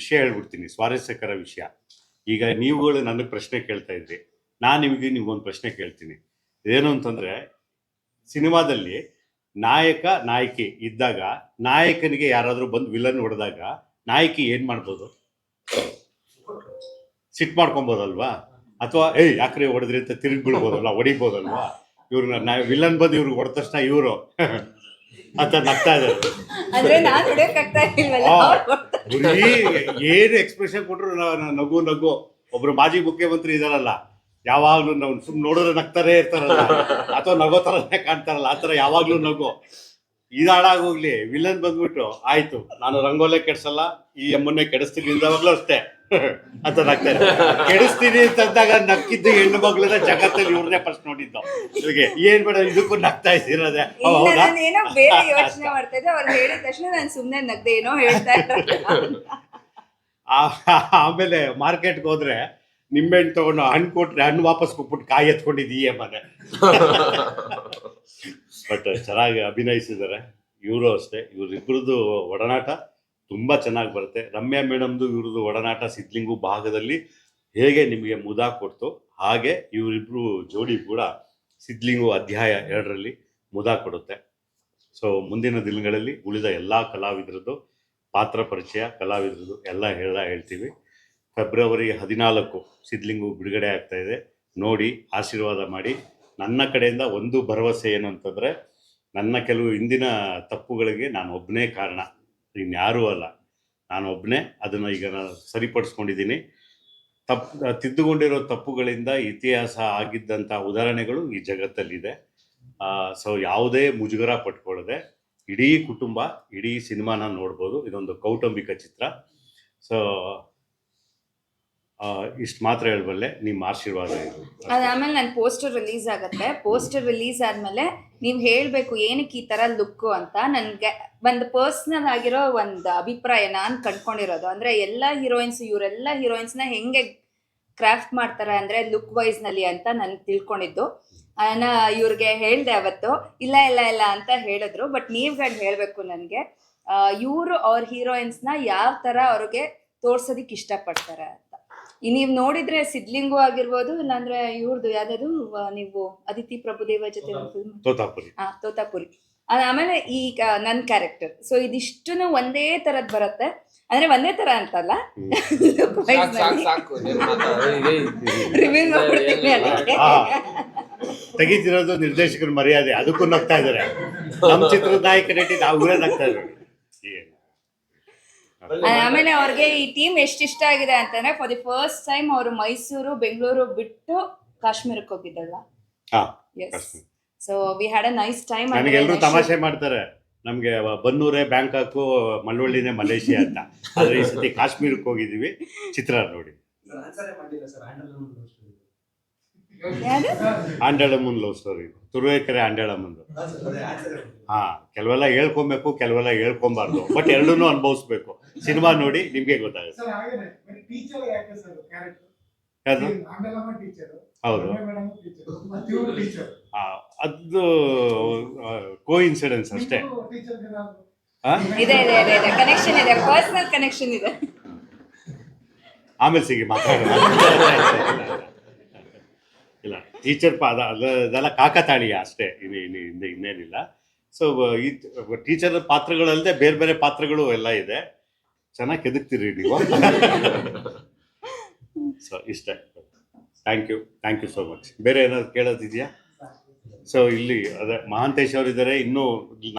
ವಿಷಯ ಹೇಳ್ಬಿಡ್ತೀನಿ ಸ್ವಾರಸ್ಯಕರ ವಿಷಯ. ಈಗ ನೀವುಗಳು ನನಗೆ ಪ್ರಶ್ನೆ ಕೇಳ್ತಾ ಇದ್ರಿ ನಾನು ನಿಮಗೆ ನಿಮ್ಗೊಂದು ಪ್ರಶ್ನೆ ಕೇಳ್ತೀನಿ. ಏನು ಅಂತಂದ್ರೆ ಸಿನಿಮಾದಲ್ಲಿ ನಾಯಕ ನಾಯಕಿ ಇದ್ದಾಗ ನಾಯಕನಿಗೆ ಯಾರಾದರೂ ಬಂದು ವಿಲನ್ ಹೊಡೆದಾಗ ನಾಯಕಿ ಏನು ಮಾಡ್ಬೋದು? ಸಿಟ್ ಮಾಡ್ಕೊಬೋದಲ್ವಾ? ಅಥವಾ ಏಯ್ ಯಾಕ್ರೆ ಹೊಡೆದ್ರಿ ಅಂತ ತಿರುಗಿ ಬಿಡ್ಬೋದಲ್ವಾ ಹೊಡಿಬೋದಲ್ವಾ? ಇವ್ರನ್ನ ವಿಲನ್ ಬಂದು ಇವ್ರಿಗೆ ಹೊಡೆದ ತಕ್ಷಣ ಇವರು. ಅಂತ ನಗ್ತಾ ಇದ್ದಾರೆ. ಬರೀ ಏನು ಎಕ್ಸ್ಪ್ರೆಷನ್ ನ- ನಗು ನಗು. ಒಬ್ರು ಮಾಜಿ ಮುಖ್ಯಮಂತ್ರಿ ಇದಾರಲ್ಲ, ಯಾವಾಗ್ಲೂ ನಾವು, ಸುಮ್ ನೋಡಿದ್ರೆ ನಗ್ತಾರೆ ಇರ್ತಾರಲ್ಲ. ಅಥವಾ ನಗೋ ಥರನೇ ಕಾಣ್ತಾರಲ್ಲ, ಆ ಥರ ಯಾವಾಗ್ಲೂ ನಗು. ಇದು ಹಾಳಾಗೋಗ್ಲಿ ವಿಲನ್ ಬಂದ್ಬಿಟ್ಟು, ಆಯ್ತು. ನಾನು ರಂಗೋಲೆ ಕೆಡ್ಸಲ್ಲ, ಈ ಎಮ್ಮನ್ನೇ ಕೆಡಿಸ್ತೀನಿ ಇಂದವಾಗ್ಲೂ ಅಷ್ಟೇ. ಅಂತ ನಗ್ತಾರೆ ಕೆಡಿಸ್ತೀನಿ ಅಂತಂದಾಗ ನಕ್ಕಿದ್ದು ಹೆಣ್ಣು ಮಗಳನ್ನ ಜಗತ್ತಲ್ಲಿ ಇವ್ರನ್ನೇ ಫಸ್ಟ್ ನೋಡಿದ್ದು. ಇವ್ರಿಗೆ ಏನ್ ಬೇಡ ಇದಕ್ಕೂ ನಗ್ತಾ ಇದ್ದೀರದೆ. ಹೌದಾ? ನಾನು ಏನೋ ಬೇರೆ ಯೋಚನೆ ಮಾಡ್ತಾ ಇದ್ದೆ. ಅವ್ರು ಹೇಳಿದ ತಕ್ಷಣ ನಾನು ಸುಮ್ಮನೆ ನಗ್ದೆ ಏನೋ ಹೇಳ್ತಾ ಇದ್ದಾರೆ ಆ- ಆಮೇಲೆ ಮಾರ್ಕೆಟ್ಗೆ ಹೋದ್ರೆ ನಿಂಬೆಹಣ್ಣು ತಗೊಂಡು ಹಣ್ಣು ಕೊಟ್ರೆ ಹಣ್ಣು ವಾಪಸ್ ಕೊಟ್ಬಿಟ್ಟು ಕಾಯಿ ಎತ್ಕೊಂಡಿದೀಯ ಮನೆ. ಬಟ್ ಚೆನ್ನಾಗಿ ಅಭಿನಯಿಸಿದ್ದಾರೆ. ಇವರು ಅಷ್ಟೇ ಇವ್ರಿಬ್ರದ್ದು ಒಡನಾಟ. ತುಂಬಾ ಚೆನ್ನಾಗಿ ಬರುತ್ತೆ. ರಮ್ಯಾ ಮೇಡಮ್ದು ಇವ್ರದ್ದು ಒಡನಾಟ ಸಿದ್ಲಿಂಗು ಭಾಗದಲ್ಲಿ ಹೇಗೆ ನಿಮಗೆ ಮುದ ಕೊಡ್ತು ಹಾಗೆ ಇವರಿಬ್ರು ಜೋಡಿ ಕೂಡ ಸಿದ್ಲಿಂಗು ಅಧ್ಯಾಯ ಎರಡರಲ್ಲಿ ಮುದ ಕೊಡುತ್ತೆ. ಸೊ ಮುಂದಿನ ದಿನಗಳಲ್ಲಿ ಉಳಿದ ಎಲ್ಲ ಕಲಾವಿದರದ್ದು, ಪಾತ್ರ ಪರಿಚಯ ಕಲಾವಿದರದ್ದು ಎಲ್ಲ ಹೇಳ, ಹೇಳ್ತೀವಿ. ಫೆಬ್ರವರಿ ಹದಿನಾಲ್ಕು ಸಿದ್ಲಿಂಗು ಬಿಡುಗಡೆ ಆಗ್ತಾ ಇದೆ. ನೋಡಿ, ಆಶೀರ್ವಾದ ಮಾಡಿ. ನನ್ನ ಕಡೆಯಿಂದ ಒಂದು ಭರವಸೆ ಏನು ಅಂತಂದರೆ ನನ್ನ ಕೆಲವು ಇಂದಿನ ತಪ್ಪುಗಳಿಗೆ ನಾನು ಒಬ್ಬನೇ ಕಾರಣ. ಇನ್ಯಾರೂ ಅಲ್ಲ. ನಾನು ಒಬ್ಬನೇ ಅದನ್ನು ಈಗ ನಾನು ಸರಿಪಡಿಸ್ಕೊಂಡಿದ್ದೀನಿ. ತಪ್ಪು ತಿದ್ದುಕೊಂಡಿರೋ ತಪ್ಪುಗಳಿಂದ ಇತಿಹಾಸ ಆಗಿದ್ದಂಥ ಉದಾಹರಣೆಗಳು ಈ ಜಗತ್ತಲ್ಲಿದೆ. ಸೊ ಯಾವುದೇ ಮುಜುಗರ ಪಟ್ಕೊಳ್ಳದೆ ಇಡೀ ಕುಟುಂಬ, ಇಡೀ ಸಿನಿಮಾನ ನೋಡ್ಬೋದು. ಇದೊಂದು ಕೌಟುಂಬಿಕ ಚಿತ್ರ. ಸೊ ಇಷ್ಟು ಮಾತ್ರ ಹೇಳಬಲ್ಲೆ ನಿಮ್ಮ ಆಶೀರ್ವಾದ ಇದು. ಅದಾದ್ಮೇಲೆ ನನ್ನ ಪೋಸ್ಟರ್ ರಿಲೀಸ್ ಆಗುತ್ತೆ. ಪೋಸ್ಟರ್ ರಿಲೀಸ್ ಆದ್ಮೇಲೆ ನೀವು ಹೇಳಬೇಕು ಏನಕ್ಕೆ ಈ ತರ ಲುಕ್ ಅಂತ. ನನಗೆ ಒಂದು ಪರ್ಸ್ನಲ್ ಆಗಿರೋ ಒಂದು ಅಭಿಪ್ರಾಯ ನಾನು ಕಂಡ್ಕೊಂಡಿರೋದು. ಅಂದ್ರೆ ಎಲ್ಲ ಹೀರೋಯಿನ್ಸ್ ಇವರೆಲ್ಲ ಹೀರೋಯಿನ್ಸ್ನ ಹೆಂಗೆ ಕ್ರಾಫ್ಟ್ ಮಾಡ್ತಾರೆ ಅಂದ್ರೆ ಲುಕ್ ವೈಸ್ನಲ್ಲಿ ಅಂತ ನಾನು ತಿಳ್ಕೊಂಡಿದ್ದು. ನಾನು ಇವ್ರಿಗೆ ಹೇಳ್ದೆ ಅವತ್ತು, ಇಲ್ಲ ಇಲ್ಲ ಇಲ್ಲ ಅಂತ ಹೇಳಿದ್ರು. ಬಟ್ ನೀವುಗಳು ಹೇಳಬೇಕು ನನಗೆ ಇವರು ಅವ್ರ ಹೀರೋಯಿನ್ಸ್ನ ಯಾವ ತರ ಅವ್ರಿಗೆ ತೋರ್ಸೋದಿಕ್ ಇಷ್ಟಪಡ್ತಾರೆ ನೀವು ನೋಡಿದ್ರೆ ಸಿದ್ಲಿಂಗು ಆಗಿರ್ಬೋದು ಇಲ್ಲಾಂದ್ರೆ ಇವ್ರದ್ದು ಯಾವ್ದಾದ್ರು ನೀವು ಅದಿತಿ ಪ್ರಭುದೇವ ಜೊತೆ ಫಿಲ್ಮ್ ತೋತಾಪುರಿ. ಆ ತೋತಾಪುರಿ. ಆಮೇಲೆ ಈಗ ನನ್ ಕ್ಯಾರೆಕ್ಟರ್ ಸೊ ಇದಿಷ್ಟುನು ಒಂದೇ ತರದ್ ಬರುತ್ತೆ. ಅಂದ್ರೆ ಒಂದೇ ತರ ಅಂತಲ್ಲ. ರಿವೀಲ್ ಮಾಡ್ಬಿಡ್ತೀನಿ ಅದಕ್ಕೆ. ತೆಗಿತಿರೋದು ನಿರ್ದೇಶಕರ ಮರ್ಯಾದೆ. ಅದಕ್ಕೂ ನಗ್ತಾ ಇದಾರೆ ನಮ್ಮ ಚಿತ್ರದ ನಾಯಕ ನಟಿ ನಾವು ನಗ್ತಾ ಇದ್ದಾರೆ. ಆಮೇಲೆ ಅವ್ರಿಗೆ ಈ ಟೀಮ್ ಎಷ್ಟು ಇಷ್ಟ ಆಗಿದೆ ಅಂತಂದ್ರೆ ಫಾರ್ ದಿ ಫಸ್ಟ್ ಟೈಮ್ ಅವರು ಮೈಸೂರು ಬೆಂಗಳೂರು ಬಿಟ್ಟು ಕಾಶ್ಮೀರಕ್ಕೆ ಹೋಗಿದ್ದಲ್ಲ. So we had a nice time ನನಗೆಲ್ಲರೂ ತಮಾಷೆ ಮಾಡ್ತಾರೆ ನಮ್ಗೆ ಬನ್ನೂರೇ ಬ್ಯಾಂಕಾಕು ಮಳವಳ್ಳಿನೇ ಮಲೇಷಿಯಾ ಅಂತ. ಆದ್ರೆ ಈ ಸತಿ ಕಾಶ್ಮೀರಕ್ಕೆ ಹೋಗಿದೀವಿ ಚಿತ್ರ ನೋಡಿ. Andalamman love story. ತುರುವೇಕೆರೆ ಆಂಡಳಮ್ಮಂದು ಹಾ ಕೆಲವೆಲ್ಲ ಹೇಳ್ಕೊಬೇಕು ಕೆಲವೆಲ್ಲ ಹೇಳ್ಕೊಬಾರ್ದು ಬಟ್ ಎರಡನ್ನೂ ಅನುಭವಿಸ್ಬೇಕು. ಸಿನಿಮಾ ನೋಡಿ ನಿಮಗೆ ಗೊತ್ತಾಗುತ್ತೆ. ಹೌದು. ಮೇಡಮ್ ಟೀಚರ್ ಟೀಚರ್ ಆ, ಅದು ಕೋ ಇನ್ಸಿಡೆನ್ಸ್ ಅಷ್ಟೇ? ಇದೆ ಇದೆ ಇದೆ ಇದೆ. ಕನೆಕ್ಷನ್ ಇದೆ ಪರ್ಸನಲ್ ಕನೆಕ್ಷನ್ ಇದೆ. ಆಮೇಲೆ ಸಿಗಿ ಮಾತಾಡೋಣ ಇಲ್ಲ ಟೀಚರ್ ಪಾದ ಅದೆಲ್ಲ ಕಾಕತಾಳೀಯ ಅಷ್ಟೇ ಇನ್ನು ಇನ್ನು ಹಿಂದೆ ಇನ್ನೇನಿಲ್ಲ. ಸೊ ಈ ಟೀಚರ್ ಪಾತ್ರಗಳಲ್ಲದೆ ಬೇರೆ ಬೇರೆ ಪಾತ್ರಗಳು ಎಲ್ಲ ಇದೆ. ಚೆನ್ನಾಗಿ ಕೆದಕ್ತೀರಿ ನೀವು ಸೊ ಇಷ್ಟೇ. Thank you thank you so much ಬೇರೆ ಏನಾದ್ರು ಕೇಳೋದಿದೆಯಾ? ಸೊ ಇಲ್ಲಿ ಅದೇ ಮಹಾಂತೇಶ್ ಅವರಿದ್ದಾರೆ. ಇನ್ನೂ